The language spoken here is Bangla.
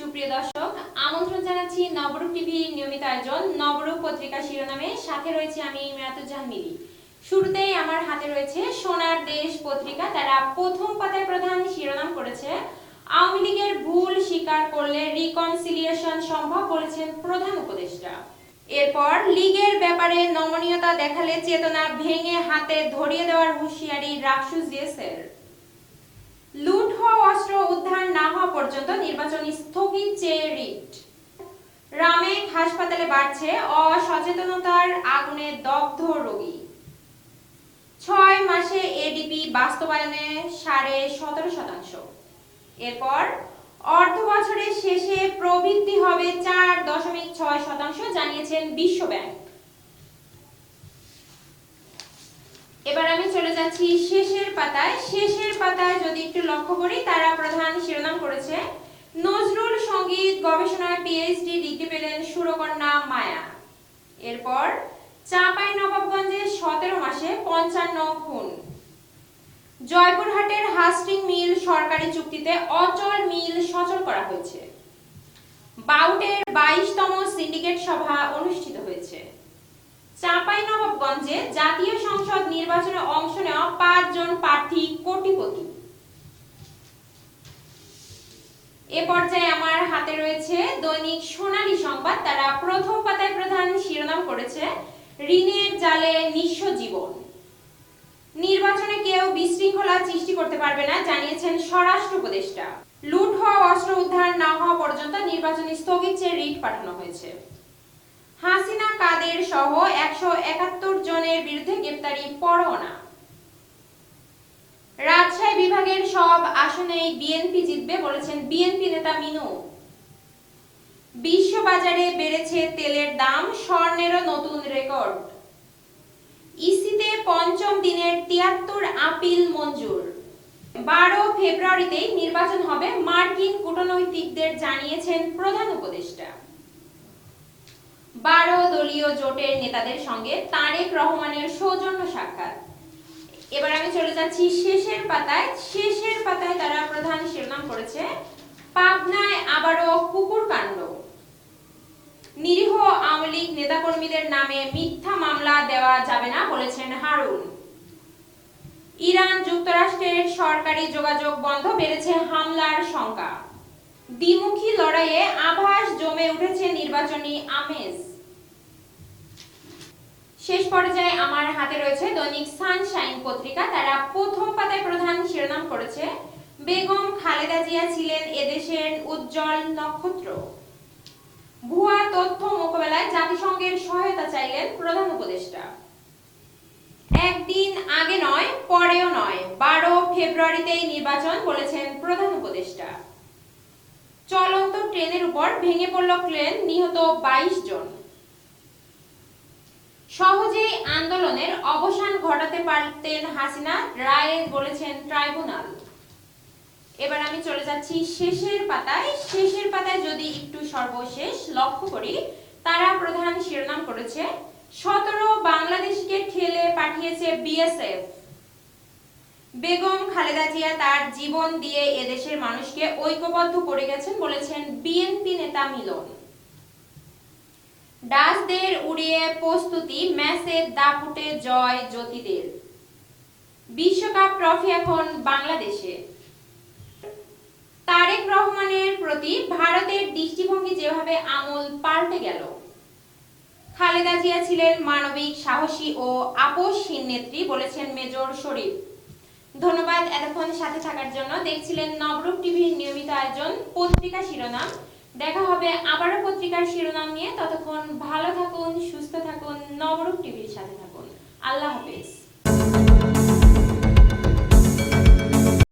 সুপ্রিয় দর্শক, আমন্ত্রণ জানাচ্ছি নবরূপ টিভি নিয়মিত আয়োজন। নবরূপ পত্রিকা শিরোনামে সাথে রয়েছে আমি মেরাতুজান মিলি। শুরুতেই আমার হাতে রয়েছে সোনার দেশ পত্রিকা। তারা প্রথম পাতায় প্রধান শিরোনাম করেছে, আওয়ামী লীগের ভুল স্বীকার করলে রিকনসিলিয়েশন সম্ভব বলেছেন প্রধান উপদেষ্টা। এরপর লীগের ব্যাপারে নমনীয়তা দেখালে চেতনা ভেঙে হাতে ধরিয়ে দেওয়ার হুঁশিয়ারি রাকসু জিএসের লুট হওয়া অস্ত্র উদ্ধার না হওয়া পর্যন্ত নির্বাচন স্থগিত চেয়ে রিট। রামেক হাসপাতালে বাড়ছে অসচেতনতার আগুনে দগ্ধ রোগী। ছয় মাসে এডিপি বাস্তবায়নে সাড়ে সতেরো শতাংশ। এরপর অর্ধ বছরের শেষে প্রবৃদ্ধি হবে চার দশমিক ছয় শতাংশ, জানিয়েছেন বিশ্ব এবার আমি চলে যাচ্ছি শেষের পাতায়। শেষের পাতায় যদি একটু লক্ষ্য করি, তারা প্রধান শিরোনাম করেছে। নজরুল সংগীত গবেষণায় পিএইচডি ডিগ্রি পেলেন সুরকন্যা মায়া। এরপর চাঁপাই নবাবগঞ্জে সতেরো মাসে পঞ্চান্ন খুন। জয়পুরহাটের হাস্টিং মিল সরকারি চুক্তিতে অচল মিল সচল করা হয়েছে। বাউটের বাইশতম সিন্ডিকেট সভা অনুষ্ঠিত হয়েছে। চাঁপাইনবাবগঞ্জে জাতীয় সংসদ পাঁচজন প্রার্থী কোটিপতি। এ পর্যায়ে আমার হাতে রয়েছে দৈনিক সোনালী সংবাদ। তারা প্রথম পাতায় প্রধান শিরোনাম করেছে, ঋণের জালে নিঃস্ব জীবন। নির্বাচনে কেউ বিশৃঙ্খলা সৃষ্টি করতে পারবে না, জানিয়েছেন স্বরাষ্ট্র উপদেষ্টা। লুট হওয়া অস্ত্র উদ্ধার না হওয়া পর্যন্ত নির্বাচন স্থগিত চেয়ে রিট পাঠানো হয়েছে। হাসিনা, কাদের সহ একশো একাত্তর জনের বিরুদ্ধে গ্রেপ্তারি পরোয়ানা। রাজশাহী বিভাগের সব আসনেই বিএনপি জিতবে বলেছেন বিএনপি নেতা মিনু। বিশ্ববাজারে বেড়েছে তেলের দাম, স্বর্ণেরও নতুন রেকর্ড। ইসিতে পঞ্চম দিনের তিয়াত্তর আপিল মঞ্জুর। বারো ফেব্রুয়ারিতেই নির্বাচন হবে, মার্কিন কূটনৈতিকদের জানিয়েছেন প্রধান উপদেষ্টা। বারো দলীয় জোটের নেতাদের সঙ্গে তারেক রহমানের সৌজন্য সাক্ষাৎ। এবার আমি চলে যাচ্ছি শেষের পাতায়। শেষের পাতায় তারা প্রধান শিরোনাম করেছে, পাবনায় আবারও কুকুর কাণ্ড। নিরীহ আওয়ামী লীগ নেতাকর্মীদের নামে মিথ্যা মামলা দেওয়া যাবে না বলেছেন হারুন। ইরান যুক্তরাষ্ট্রের সরকারি যোগাযোগ বন্ধ বেড়েছে হামলার শঙ্কা দ্বিমুখী লড়াইয়ে আভাস জমে উঠেছে নির্বাচনী আমেজ। শেষ পর্যায়ে আমার হাতে রয়েছে দৈনিক সানশাইন পত্রিকা। তারা প্রথম পাতায় প্রধান শিরোনাম করেছে, বেগম খালেদা জিয়া ছিলেন এদেশের উজ্জ্বল নক্ষত্র। ভুয়া তথ্য মোকাবেলায় জাতিসংঘের সহায়তা চাইলেন প্রধান উপদেষ্টা। একদিন আগে নয়, পরেও নয়, বারো ফেব্রুয়ারিতেই নির্বাচন বলেছেন প্রধান উপদেষ্টা। চলন্ত ট্রেনের উপর ভেঙে পড়ল প্লেন নিহত বাইশ জন। সহজেই আন্দোলনের অবসান ঘটাতে পারতেন হাসিনা, রায়ে বলেছেন ট্রাইব্যুনাল। এবার আমি চলে যাচ্ছি শেষের পাতায়। শেষের পাতায় যদি একটু সর্বশেষ লক্ষ্য করি, তারা প্রধান শিরোনাম করেছে, সতেরো বাংলাদেশকে ঠেলে পাঠিয়েছে বিএসএফ। বেগম খালেদা জিয়া তার জীবন দিয়ে এদেশের মানুষকে ঐক্যবদ্ধ করে গেছেন বলেছেন বিএনপি নেতা মিলন। ডাচদের উড়িয়ে প্রস্তুতি ম্যাচে দাপুটে জয় জ্যোতিদের। বিশ্বকাপ ট্রফি এখন বাংলাদেশে। তারেক রহমানের প্রতি ভারতের দৃষ্টিভঙ্গি যেভাবে আমূল পাল্টে গেল। খালেদা জিয়া ছিলেন মানবিক, সাহসী ও আপোষহীন নেত্রী বলেছেন মেজর শরীফ। ধন্যবাদ এতক্ষণ সাথে থাকার জন্য। দেখছিলেন নবরূপ টিভির নিয়মিত আয়োজন। পত্রিকা শিরোনাম দেখা হবে আবারও পত্রিকার শিরোনাম নিয়ে। ততক্ষণ ভালো থাকুন, সুস্থ থাকুন, নবরূপ টিভির সাথে থাকুন। আল্লাহ হাফেজ।